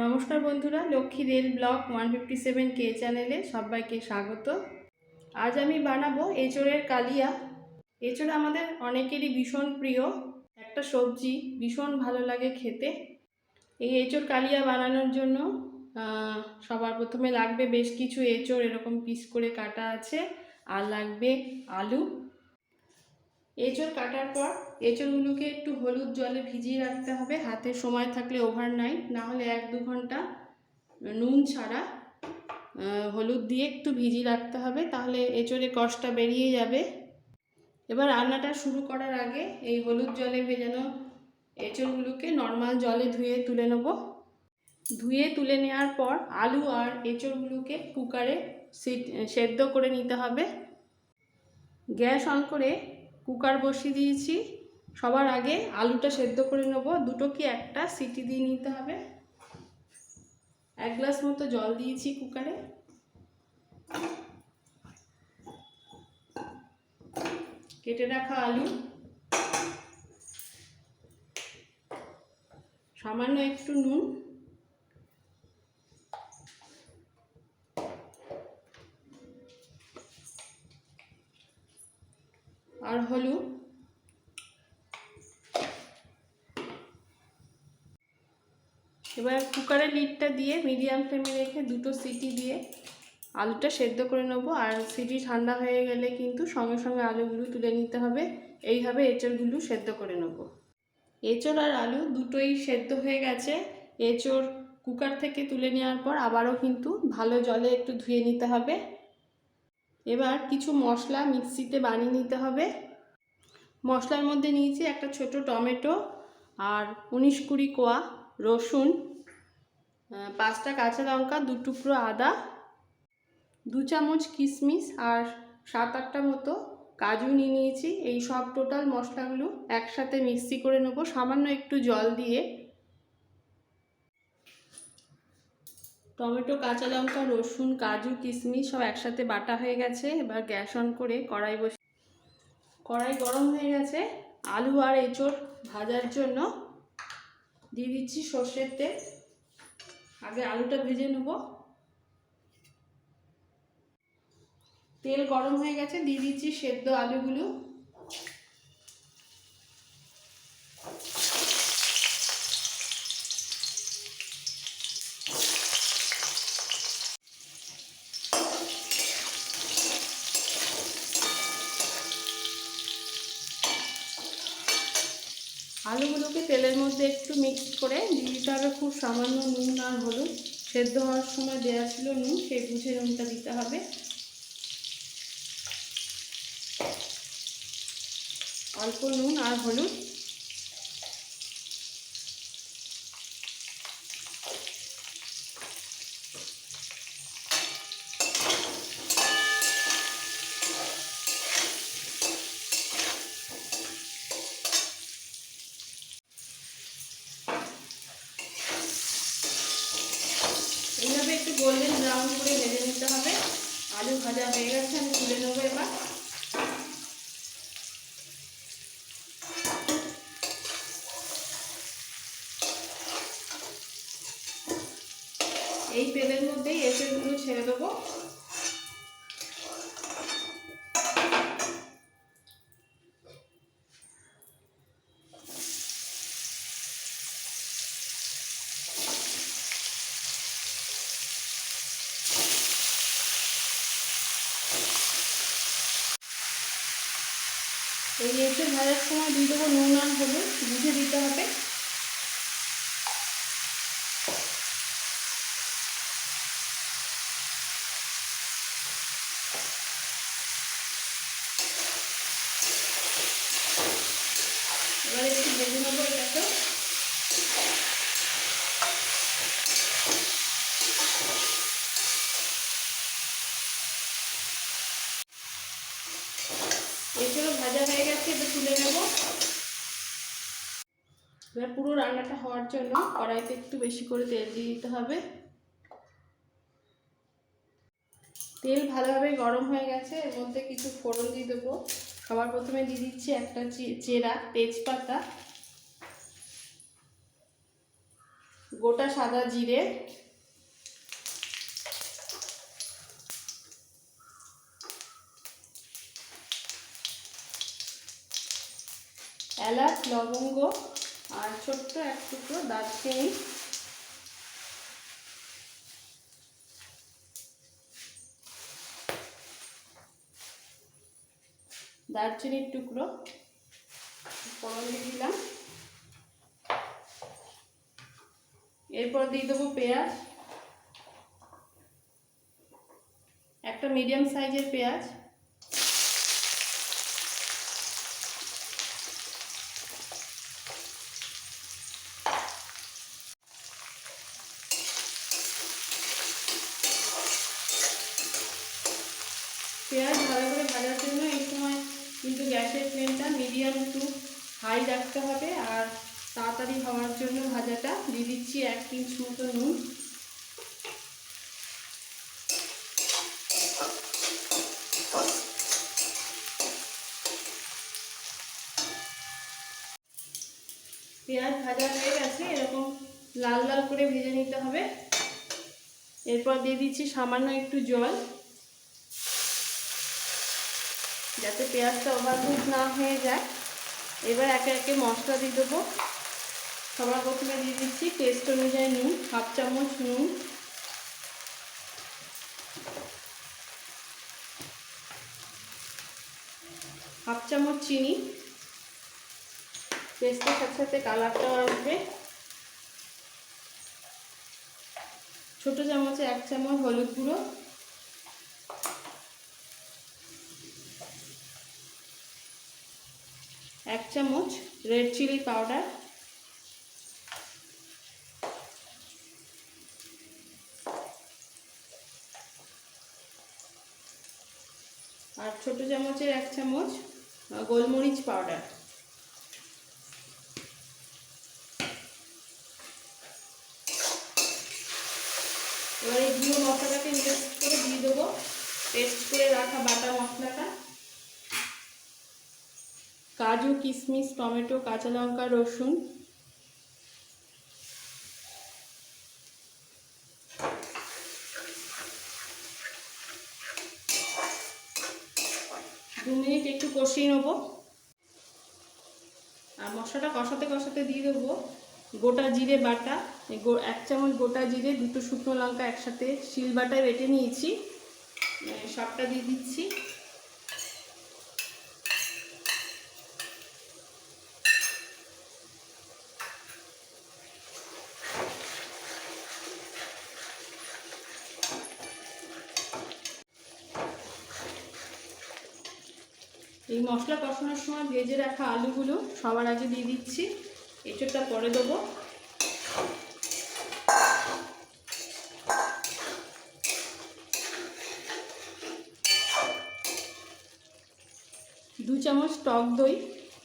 নমস্কার বন্ধুরা, Lakshmi rail block one fifty seven কে চ্যানেলে সবাইকে স্বাগত। আজ আমি বানাবো এঁচড়ের কালিয়া। এঁচড় আমাদের অনেকেরই ভীষণ প্রিয়। একটা সবজি ভীষণ ভালো লাগে খেতে। এই এঁচড় কালিয়া বানানোর জন্য সবার প্রথমে লাগবে বেশ কিছু এঁচড়, এরকম পিস করে কাটা আছে। আর লাগবে আলু। এঁচড় কাটার পর এঁচড়গুলোকে একটু হলুদ জলে ভিজিয়ে রাখতে হবে। হাতে সময় থাকলে ওভারনাইট না হলে এক দু ঘণ্টা নুন ছাড়া হলুদ দিয়ে একটু ভিজিয়ে রাখতে হবে, তাহলে এঁচড়ে কষটা বেরিয়ে যাবে। এবার রান্নাটা শুরু করার আগে এই হলুদ জলে ভেজানো এঁচড়গুলোকে নর্মাল জলে ধুয়ে তুলে নেব। ধুয়ে তুলে নেওয়ার পর আলু আর এঁচড়গুলোকে কুকারে সেদ্ধ করে নিতে হবে। গ্যাস অন করে কুকার বসিয়ে দিয়েছি। সবার আগে আলুটা সেদ্ধ করে নেব। দুটো কি একটা সিটি দিয়ে নিতে হবে। এক গ্লাস মতো জল দিয়েছি কুকারে। কেটে রাখা আলু। সামান্য একটু নুন। আর হলুদ। এবার কুকারের লিডটা দিয়ে মিডিয়াম ফ্লেমে রেখে দুটো সিটি দিয়ে আলুটা সেদ্ধ করে নেব। আর সিটি ঠান্ডা হয়ে গেলে কিন্তু সঙ্গে সঙ্গে আলুগুলো তুলে নিতে হবে। এইভাবে এঁচড়গুলো সেদ্ধ করে নেব। এঁচড় আর আলু দুটোই সেদ্ধ হয়ে গেছে। এঁচড় কুকার থেকে তুলে নেওয়ার পর আবারও কিন্তু ভালো জলে একটু ধুয়ে নিতে হবে। এবার কিছু মশলা মিক্সিতে বানিয়ে নিতে হবে। মশলার মধ্যে নিয়েছি একটা ছোট টমেটো আর উনিশ কুড়ি কোয়া রসুন পাঁচটা কাঁচা লঙ্কা, দু টুকরো আদা, দু চামচ কিশমিশ আর সাত আটটা মতো কাজু নিয়ে নিয়েছি। এই সব টোটাল মশলাগুলো একসাথে মিক্সি করে নেব। সামান্য একটু জল দিয়ে টমেটো, কাঁচা লঙ্কা, রসুন, কাজু, কিশমিশ সব একসাথে বাটা হয়ে গেছে। এবার গ্যাস অন করে কড়াই বসে কড়াই গরম হয়ে গেছে। আলু আর এঁচড় ভাজার জন্য দিয়ে দিচ্ছি সর্ষের তেল। আগে আলুটা ভেজে নেব। তেল গরম হয়ে গেছে, দিয়ে দিচ্ছি সেদ্ধ আলুগুলো। আলুগুলোকে তেলের মধ্যে একটু মিক্স করে দিয়ে দিতে হবে খুব সামান্য নুন আর হলুদ। সেদ্ধ হওয়ার সময় দেওয়া ছিল নুন, সেই বুঝে নুনটা দিতে হবে। অল্প নুন আর হলুদ এইভাবে একটু গোল্ডেন ব্রাউন করে ভেজে নিতে হবে। আলু ভাজা হয়ে গেছে, আমি তুলে নেব এবার। এই তেলের মধ্যেই এসে গুলো ছেড়ে দেবো। এই এসে ভাজার সময় দিয়ে দেবো নুন আর হলুদ বুঝে দিতে হবে এবার একটু ভেজে নেব এটাকে এগুলো ভাজা হয়ে গেছে এবার তুলে নেব এবার পুরো রান্নাটা হওয়ার জন্য কড়াইতে একটু বেশি করে তেল দিয়ে দিতে হবে। তেল ভালোভাবে গরম হয়ে গেছে, এর মধ্যে কিছু ফোড়ন দিয়ে দেবো। সবার প্রথমে দিয়ে দিচ্ছি একটা চেরা তেজপাতা, গোটা সাদা জিরে, এলাচ, লবঙ্গ আর ছোট্ট এক টুকরো দারচিনি। দারচিনির টুকরো ফোড়ন দিলাম। এরপর দিয়ে দেবো পেঁয়াজ। একটা মিডিয়াম সাইজের পেঁয়াজ পেঁয়াজ ভালো করে ভাজার জন্য এই সময় কিন্তু গ্যাসের ফ্লেমটা মিডিয়াম টু হাই রাখতে হবে আর তাড়াতাড়ি হওয়ার জন্য ভাজাটা দিয়ে দিচ্ছি এক পিঞ্চ মতো নুন। পেঁয়াজ ভাজা হয়ে গেছে, এরকম লাল লাল করে ভেজে নিতে হবে। এরপর দিয়ে দিচ্ছি সামান্য একটু জল। যাতে পেঁয়াজটা ওভারকুক না হয়ে যায়। এবার একে একে মশলা দিয়ে দেবো। সবার প্রথমে দিয়ে দিচ্ছি টেস্ট অনুযায়ী নুন, হাফ চামচ নুন। হাফ চামচ চিনি। টেস্টের সাথে সাথে কালারটাও আসবে। ছোটো চামচে এক চামচ হলুদ গুঁড়ো। এক চামচ রেড চিলি পাউডার আর ছোট চামচের এক চামচ গোলমরিচ পাউডার এবার এই গুঁড়ো মশলাটাকে মিক্স করে দিয়ে দেবো। পেস্ট করে রাখা বাটা মশলাটা। কাজু কিশমিশ টমেটো, কাঁচা লঙ্কা, রসুন। দু মিনিট একটু কষিয়ে নেব। আর মশলাটা কষাতে কষাতে দিয়ে দেবো গোটা জিরে বাটা। এক চামচ গোটা জিরে, দুটো শুকনো লঙ্কা একসাথে শিল বাটায় বেটে নিয়েছি। সবটা দিয়ে দিচ্ছি। এই মশলা কষানোর সময় ভেজে রাখা আলুগুলো সবার আগে দিয়ে দিচ্ছি। এঁচোড়টা পরে দেবো। দু চামচ টক দই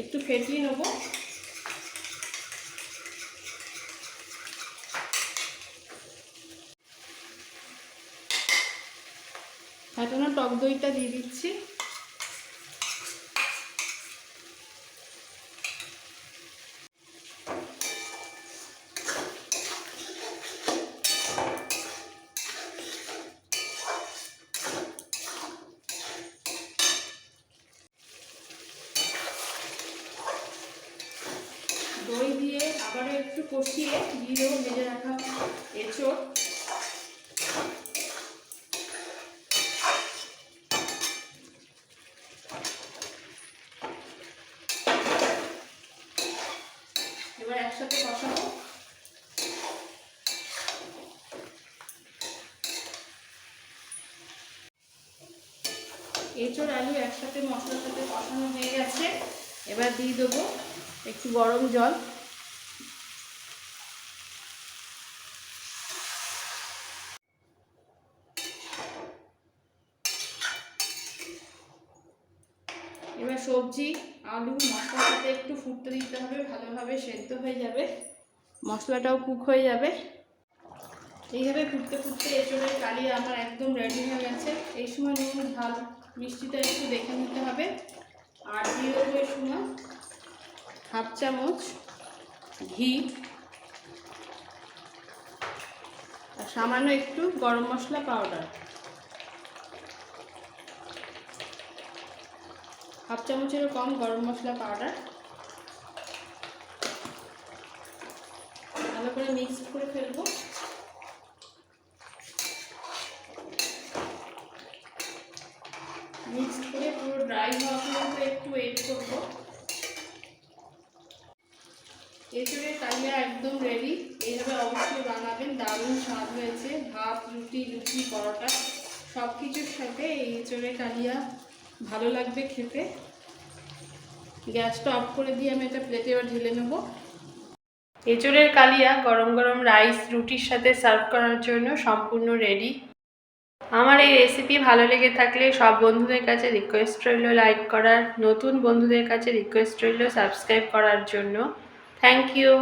একটু ফেটিয়ে নেব। ফেটানো টক দইটা দিয়ে দিচ্ছি। দই দিয়ে আবারও একটু কষিয়ে দিয়ে দেবো ভেজে রাখা এঁচড়। এবার একসাথে আলু একসাথে মশলার সাথে কষানো হয়ে গেছে। এবার দিয়ে দেবো একটু গরম জল এবার সবজি, আলু মশলার সাথে একটু ফুটতে দিতে হবে, ভালোভাবে সেদ্ধ হয়ে যাবে। মশলাটাও কুক হয়ে যাবে। এইভাবে ফুটতে ফুটতে এঁচড়ের কালি আমার একদম রেডি হয়ে গেছে। এই সময় নুন, ঝাল, মিষ্টিটা একটু দেখে নিতে হবে। আর দিয়ে এই সময় হাফ চামচ ঘি। আর সামান্য একটু গরম মশলা পাউডার হাফ চামচেরও কম গরম মশলা পাউডার। ভালো করে মিক্স করে ফেলব। মিক্স করে পুরো ড্রাই হওয়া একটু ওয়েট করব। এঁচড়ের কালিয়া একদম রেডি এইভাবে অবশ্যই বানাবেন, দারুণ স্বাদ হয়েছে। ভাত, রুটি, লুচি, পরোটা সব কিছুর সাথে এই এঁচড়ের কালিয়া ভালো লাগবে খেতে। গ্যাসটা অফ করে দিয়ে আমি এটা প্লেটে এবার ঢেলে নেব। এঁচড়ের কালিয়া গরম গরম রাইস রুটির সাথে সার্ভ করার জন্য সম্পূর্ণ রেডি। আমার এই রেসিপি ভালো লেগে থাকলে সব বন্ধুদের কাছে রিকোয়েস্ট রইল লাইক করার, নতুন বন্ধুদের কাছে রিকোয়েস্ট রইল সাবস্ক্রাইব করার জন্য। Thank you.